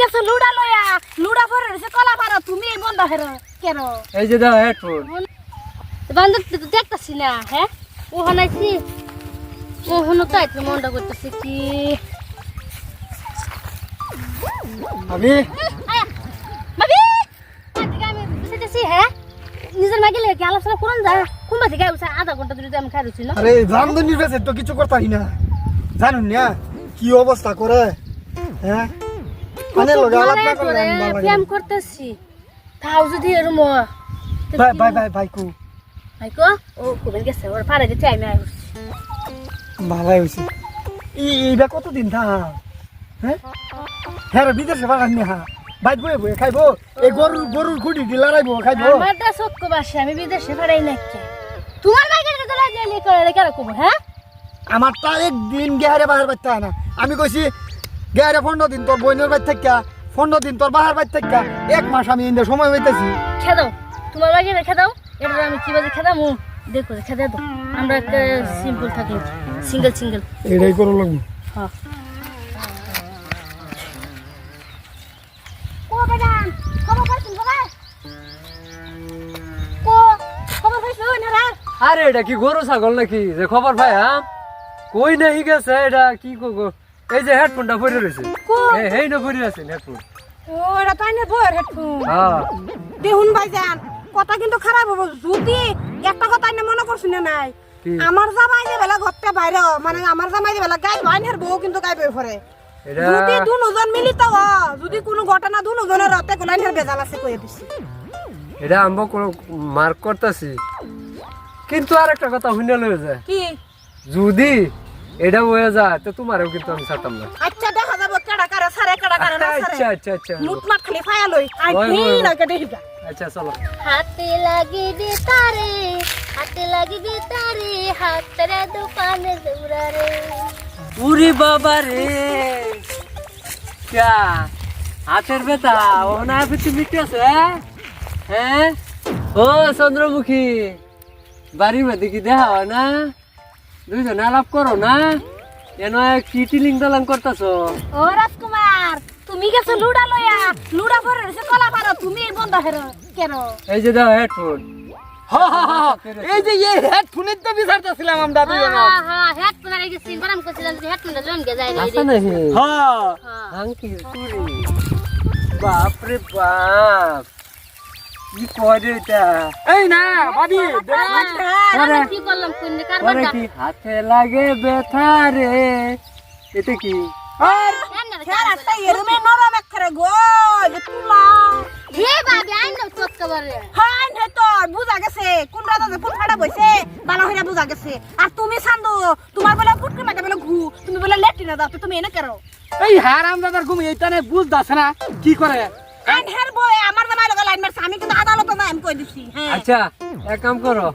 গেছো লুডা লয়া। লুডা রয়েছে কলা পারো তুমি এই বন্ধ হেরো কেন এই যে দাও হেডফোন বান্ধব তো দেখতাছি না হ্যাঁ? ও হানাইছি ও হনো তো আইতে মনটা করতেছে কি? ভাবি? আজকে আমি বুঝাইতেছি হ্যাঁ? নিজের মাগে লেগে আলোচনা করুন যা। কোনবা থেকে আধা ঘণ্টা ধরে আমি খাই রয়েছি না? আরে রামধনির বেছে তো কিছু করতারি না। জানুন না কি অবস্থা করে হ্যাঁ? মানে না না। করতেছি। তাও যদি এরম ভাই ভাই ও কবে গেছে ওর পাড়ে যেতে আমি আই ভালাই হইছে। এইটা কতদিন থা হ্যাঁ? হ্যাঁ বিদেশে হা বয়ে বয়ে খাইবো? এই গরুর গরুর খুঁটি দি লড়াইবো খাইবো? আমার দা সক্য বাসে আমি বিদেশে পাড়াই না তোমার বাইকের কথা লাগিয়ে করে কেন কব হ্যাঁ? আমার তা একদিন গেহারে বাহার বাচ্চা না। আমি কইছি গেহারে পনেরো দিন তোর বোনের বাড়ি থেকে পনেরো দিন তোর বাহার বাড়ি থেকে এক মাস আমি ইন্দে সময় হইতেছি। খেদাও তোমার বাইকে রেখে দাও। এটা আমি কি বাজে খেদাম দেখো খেদে দাও। আমরা একটা সিম্পল থাকি। সিঙ্গেল সিঙ্গেল এটাই করে লাগবো। হ্যাঁ। ও বেদান খবর পাইছেন খবর কো খবর পাইছেন না আরে এটা কি গরু ছাগল নাকি? যে খবর ভাই হ্যাঁ? কই নাই গেছে এটা কি কো এই যে হেডফোনটা পরে রয়েছে? এই না পরে আছে হেডফোন ও এটা তাই না বইয়ের হেডফোন হ্যাঁ। দেখুন ভাইজান কথা কিন্তু খারাপ হব। যদি একটা কথা আমি মনে করছি না নাই? আমার জামাই যে বেলা ঘরতে বাইরে মানে আমার জামাই যে বেলা গাই বাইনের বউ কিন্তু গাই বই ফরে যদি দুজন মিলিত যদি কোনো ঘটনা দুজনের রাতে গোলাইনের বেজাল আছে কয়ে দিছি। এটা আম্ব কোনো মার্ক করতেছি। কিন্তু আর একটা কথা শুনে লয়ে যায়। কি? যদি এটা হয়ে যায়। তো তোমারও কিন্তু আমি ছাড়তাম না। আচ্ছা দেখা যাব। কেডা কারে সারে কেডা কারে না আচ্ছা সারে। আচ্ছা আচ্ছা। মুট মাট খালি ফায়া লই। আই ওই, নি। লাগে দেখি আচ্ছা চলো। হাতে লাগিবি তারে হাতে লাগিবি তারে হাতরে দোকানে দৌড়ারে উরি বাবা রে। ক্যা? হাতের বেতা ও না পিছু মিটে আছে হ্যাঁ? ও চন্দ্রমুখী। বাড়ির মধ্যে কি দেখা হয় না? দুইজন আলাপ করো না? এন কি টিলিং দলাং করতেছো। ও রাজকুমার তুমি গেছো লুডা লয়া লুডা পরে রয়েছে কলা পারো তুমি এই বন্ধ হেরো কেন এই যে দাও হেডফোন এই যে এই হেডফোনের তো বিচারতেছিলাম আমরা দুজন। হ্যাঁ হ্যাঁ হেডফোন আর গেছি গরম করছিলাম যে হেডফোনটা জমকে যায় না আছে নাকি? হ্যাঁ আঙ্কি চুরি। বাপরে বাপ। কি করে এটা? এই না ভাবি আমি কি করলাম কোন পরে কারবারটা কি? হাতে লাগে ব্যথা রে। এটা কি? আর খেয়ার একটা এরমে নরম একখারে গো তুলা। হে বাবি আইন দাও চটকা বারে হাই নে তোর বুঝা গেছে। কোন রাজা যে ফুট ফাটা বইছে বালা হইরা বুঝা গেছে। আর তুমি সান্দু তোমার বলে ফুটকে মাকে বলে ঘু তুমি বলে লেটিনে দাও তো তুমি এনে কেরো। এই হারাম দাদার ঘুম এইটা বুঝ বুঝদাছ না কি করে? লাইন মারছে আমি কিন্তু আদালতে না আমি কই দিছি? হ্যাঁ। আচ্ছা এক কাম করো।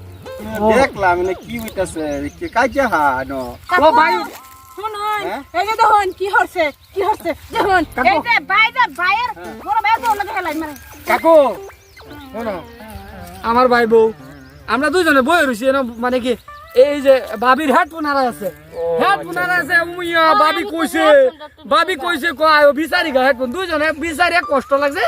দেখলাম মানে কি হইতাছে কি কাজে হানো ও ভাই শুনুন এই যে দেখুন কি হচ্ছে কি হচ্ছে দেখুন। এই যে ভাই যে ভাইয়ের বড় ভাই তো লাগে লাইন মারে কাকু শোনো আমার ভাই বউ আমরা দুজনে বই রয়েছি মানে কি এই যে বাবির হেডফোন হারা আছে। হেডফোন হারা আছে মুইয়া বাবি কইছে বাবি কইছে কয় বিচারি গা হেডফোন দুজনে বিচারি কষ্ট লাগছে।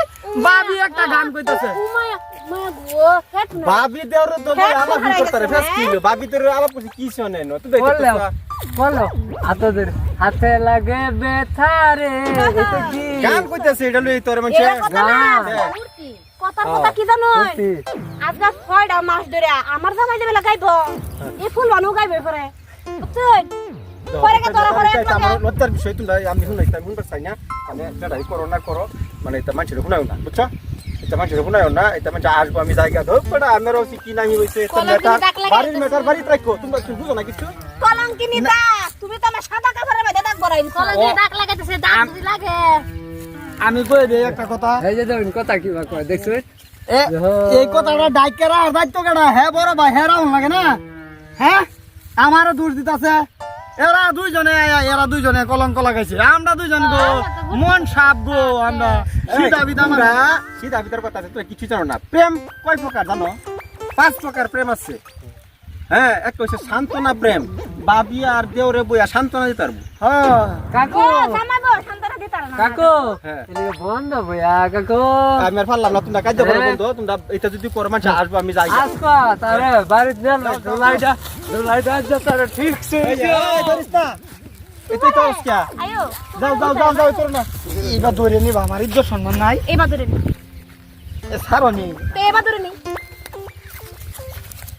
বাবি একটা গান কইতাছে। মায়া মায়া গো হেডফোন ভাবি দেওর তো আলাপ করতে ফেস কি ভাবি তোর আলাপ করছে কি শোনে না? তুই বলল বলো হাতদের হাতে লাগে ব্যথা রে কি? গান কইতাছে এটা লই তোর মানে গান। কথা কথা কি জানো সত্যি। আজকে ছয়টা মাস ধরে আমার জামাই বেলা গাইব এই ফুল বানু গাইবে পরে। বুঝছেন পরে কে তোরা পরে এক আমার লগে- লজ্জার বিষয় তুমি আমি শুনাই তাই শুনবার চাই না। আমি একটা করো না করো মানে এটা মানুষের শুনাও না বুঝছ? এটা মানুষের শুনাও না এটা আসব আমি জায়গা ধর পড়া আমারও কি নাই হইছে তো কলম মেটা কিন্তু ডাক লাগাই বাড়ির মেটার বাড়ি রাখো তুমি তুমি বুঝো না কিছু? কলঙ্কিনী দাগ তুমি তো আমার সাদা কাপড়ের মধ্যে দাগ বড়াই দিছো কলেজে লাগাইতেছে দাম যদি লাগে। আমি কই দেই একটা কথা। এই যে দেখুন কথা কি বা কয় দেখছ? এই কথাটা ডাইকেরা আর দায়িত্ব কেডা? হ্যাঁ বড় ভাই হ্যাঁ রাউন লাগে না? হ্যাঁ? আমারও দোষ দিতেছে। এরা দুইজনে এরা দুইজনে কলঙ্ক লাগাইছে। আমরা দুইজন গো মন সাপ গো আমরা। সিধা বিধা তোমরা আমরা সিধা ভিতর কথা আছে তুই কিছু জানো না। প্রেম কয় প্রকার জানো? পাঁচ প্রকার প্রেম আছে। হ্যাঁ এক হচ্ছে সান্ত্বনা প্রেম। বাবি আর দেওরে বইয়া সান্ত্বনা দিতে পারব। হ্যাঁ। কাকু কাকু হ্যাঁ। বন্ধ বইয়া কাকু? আমি আর পারলাম না তোমরা কাজ করো হ্যাঁ। বন্ধু তোমরা এটা যদি করো মানুষ আসব আমি যাই। আসবা তারে বাড়িতে তারে ঠিক সে এই যে, না। এটাই তো অবস্থা যাও যাও যাও যাও তোর না। এবার ধরে নিবা আমার ইজ্জত সম্মান নাই। এবার ধরে নি। এ ছাড়ো নি। এবার ধরে নি।